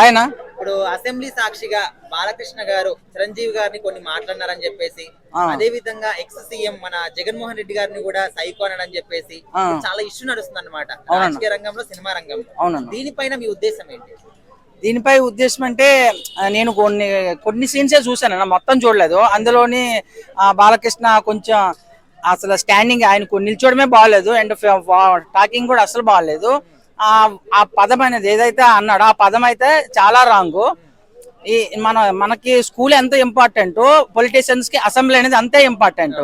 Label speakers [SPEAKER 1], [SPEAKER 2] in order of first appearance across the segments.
[SPEAKER 1] హాయ్నా
[SPEAKER 2] ఇప్పుడు అసెంబ్లీ సాక్షిగా బాలకృష్ణ గారు చిరంజీవి గారిని కొన్ని మాట్లాడినారని చెప్పేసి. అదే విధంగా ఎక్స్ సీఎం మన జగన్మోహన్ రెడ్డి గారిని కూడా సైకో అనని చెప్పేసి. చాలా ఇష్యూ నడుస్తుంది అనమాట. రాజకీయ రంగంలో సినిమా రంగంలో.
[SPEAKER 1] అవునన్నా.
[SPEAKER 2] దీనిపైన మీ ఉద్దేశం ఏంటి?
[SPEAKER 1] దీనిపై ఉద్దేశం అంటే నేను కొన్ని కొన్ని సీన్సే చూశాను. మొత్తం చూడలేదు. అందులోని ఆ, బాలకృష్ణ కొంచెం అసలు స్టాండింగ్ ఆయన కొన్ని నిల్చోవడమే బాగాలేదు అండ్ టాకింగ్ కూడా అసలు బాగాలేదు ఆ పదం అనేది ఏదైతే అన్నాడో ఆ పదం అయితే చాలా రాంగు ఈ మన మనకి స్కూల్ ఎంత ఇంపార్టెంట్ పొలిటీషియన్స్కి అసెంబ్లీ అనేది అంతే ఇంపార్టెంట్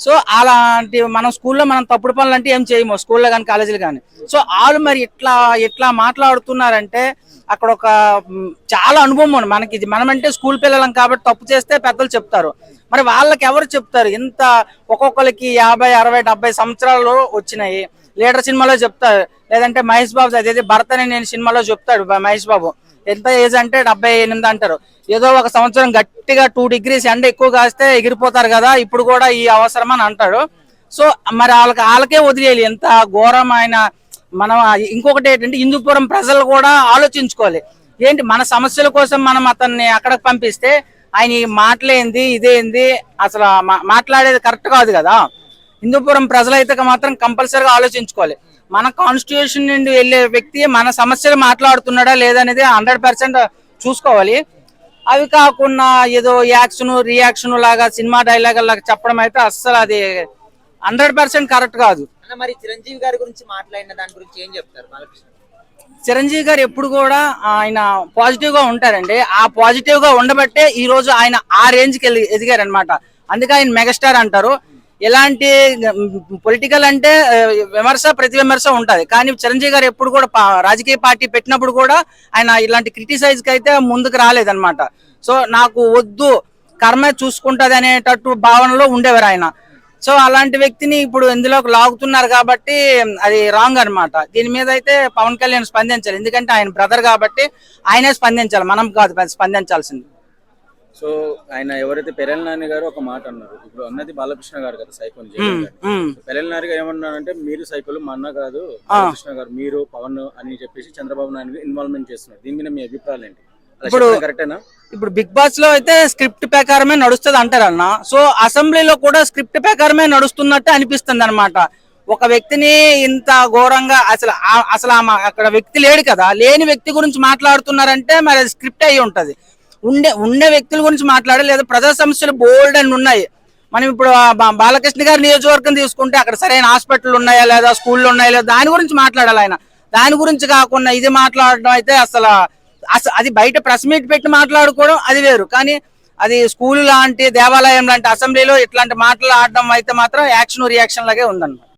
[SPEAKER 1] సో అలాంటి మనం స్కూల్లో మనం తప్పుడు పనులు అంటే ఏం చేయము స్కూల్లో కానీ కాలేజీలు కానీ సో వాళ్ళు మరి ఇట్లా ఇట్లా మాట్లాడుతున్నారంటే అక్కడ ఒక చాలా అనుభవం ఉంది. మనకి ఇది మనమంటే స్కూల్ పిల్లలం కాబట్టి తప్పు చేస్తే పెద్దలు చెప్తారు. మరి వాళ్ళకి ఎవరు చెప్తారు? ఇంత ఒక్కొక్కరికి యాభై అరవై డెబ్బై సంవత్సరాలు వచ్చినాయి. లీడర్ సినిమాలో చెప్తారు లేదంటే మహేష్ బాబు అదేది భర్త నేను సినిమాలో చెప్తాడు మహేష్ బాబు. ఎంత ఏజ్ అంటే డెబ్బై ఎనిమిది అంటారు. ఏదో ఒక సంవత్సరం గట్టిగా టూ డిగ్రీస్ ఎండ ఎక్కువ కాస్తే ఎగిరిపోతారు కదా ఇప్పుడు కూడా ఈ అవసరం అని అంటాడు. సో మరి వాళ్ళకి వాళ్ళకే వదిలేయాలి. ఎంత ఘోరమైన మనం ఇంకొకటి ఏంటంటే హిందూపురం ప్రజలు కూడా ఆలోచించుకోవాలి. ఏంటి? మన సమస్యల కోసం మనం అతన్ని అక్కడికి పంపిస్తే ఆయన ఈ మాటలేంది ఇదేంది అసలు మా- మాట్లాడేది కరెక్ట్ కాదు కదా. హిందూపురం ప్రజలైతే మాత్రం కంపల్సరీగా ఆలోచించుకోవాలి. మన కాన్స్టిట్యూషన్ నుండి వెళ్ళే వ్యక్తి మన సమస్యలు మాట్లాడుతున్నాడా లేదనేది హండ్రెడ్ పర్సెంట్ చూసుకోవాలి. అవి కాకుండా ఏదో యాక్షన్ రియాక్షన్ లాగా సినిమా డైలాగ్ లాగా చెప్పడం అయితే అస్సలు అది హండ్రెడ్ పర్సెంట్ కరెక్ట్ కాదు.
[SPEAKER 2] మరి చిరంజీవి గారి గురించి మాట్లాడిన దాని గురించి ఏం చెప్తారు బాలకృష్ణ?
[SPEAKER 1] చిరంజీవి గారు ఎప్పుడు కూడా ఆయన పాజిటివ్గా ఉంటారండి. ఆ పాజిటివ్గా ఉండబట్టే ఈ రోజు ఆయన ఆ రేంజ్కి ఎదిగారు అనమాట అందుకే ఆయన మెగాస్టార్ అంటారు. ఎలాంటి పొలిటికల్ అంటే విమర్శ ప్రతి విమర్శ ఉంటుంది. కానీ చిరంజీవి గారు ఎప్పుడు కూడా పా- రాజకీయ పార్టీ పెట్టినప్పుడు కూడా ఆయన ఇలాంటి క్రిటిసైజ్కి అయితే ముందుకు రాలేదన్నమాట. సో నాకు వద్దు కర్మ చూసుకుంటది అనేటట్టు భావనలో ఉండేవారు ఆయన. సో అలాంటి వ్యక్తిని ఇప్పుడు ఇందులోకి లాగుతున్నారు కాబట్టి అది రాంగ్ అన్నమాట. దీని మీద అయితే పవన్ కళ్యాణ్ స్పందించాలి. ఎందుకంటే ఆయన బ్రదర్ కాబట్టి ఆయనే స్పందించాలి. మనం కాదు స్పందించాల్సింది.
[SPEAKER 3] సో ఆయన ఎవరైతే పెరల్ నాని గారు ఒక మాట అన్నారు. ఇప్పుడు అన్నది బాలకృష్ణ గారు కదా సైకోని. పెరల్ నాని గారు ఏమన్నారంటే మీరు సైకోలు మా అన్న కాదు బాలకృష్ణ గారు మీరు పవన్ అని చెప్పేసి చంద్రబాబు నాయుడు ఇన్వాల్వ్మెంట్ చేస్తున్నారు. దీని మీద మీ అభిప్రాయాలు ఏంటి?
[SPEAKER 1] ఇప్పుడు-
[SPEAKER 3] కరెక్టేనా?
[SPEAKER 1] ఇప్పుడు బిగ్ బాస్లో అయితే స్క్రిప్ట్ ప్రకారమే నడుస్తుంది అంటారన్న సో అసెంబ్లీలో కూడా స్క్రిప్ట్ ప్రకారమే నడుస్తున్నట్టు అనిపిస్తుంది అనమాట ఒక వ్యక్తిని ఇంత ఘోరంగా అసలు అసలు అక్కడ వ్యక్తి లేడు కదా. లేని వ్యక్తి గురించి మాట్లాడుతున్నారంటే మరి స్క్రిప్ట్ అయి ఉంటది. ఉండే ఉండే వ్యక్తుల గురించి మాట్లాడాలి లేదా ప్రజా సమస్యలు బోల్డ్ అని ఉన్నాయి. మనం ఇప్పుడు బాలకృష్ణ గారి నియోజకవర్గం తీసుకుంటే అక్కడ సరైన హాస్పిటల్ ఉన్నాయా లేదా స్కూళ్ళు ఉన్నాయా లేదా దాని గురించి మాట్లాడాలి ఆయన. దాని గురించి కాకుండా ఇది మాట్లాడడం అయితే అసలు అసలు అది బయట ప్రెస్ మీట్ పెట్టి మాట్లాడుకోవడం అది వేరు. కానీ అది స్కూల్ లాంటి దేవాలయం లాంటి అసెంబ్లీలో ఇట్లాంటి మాటలు ఆడడం అయితే మాత్రం యాక్షన్ రియాక్షన్ లాగే ఉందన్నమాట.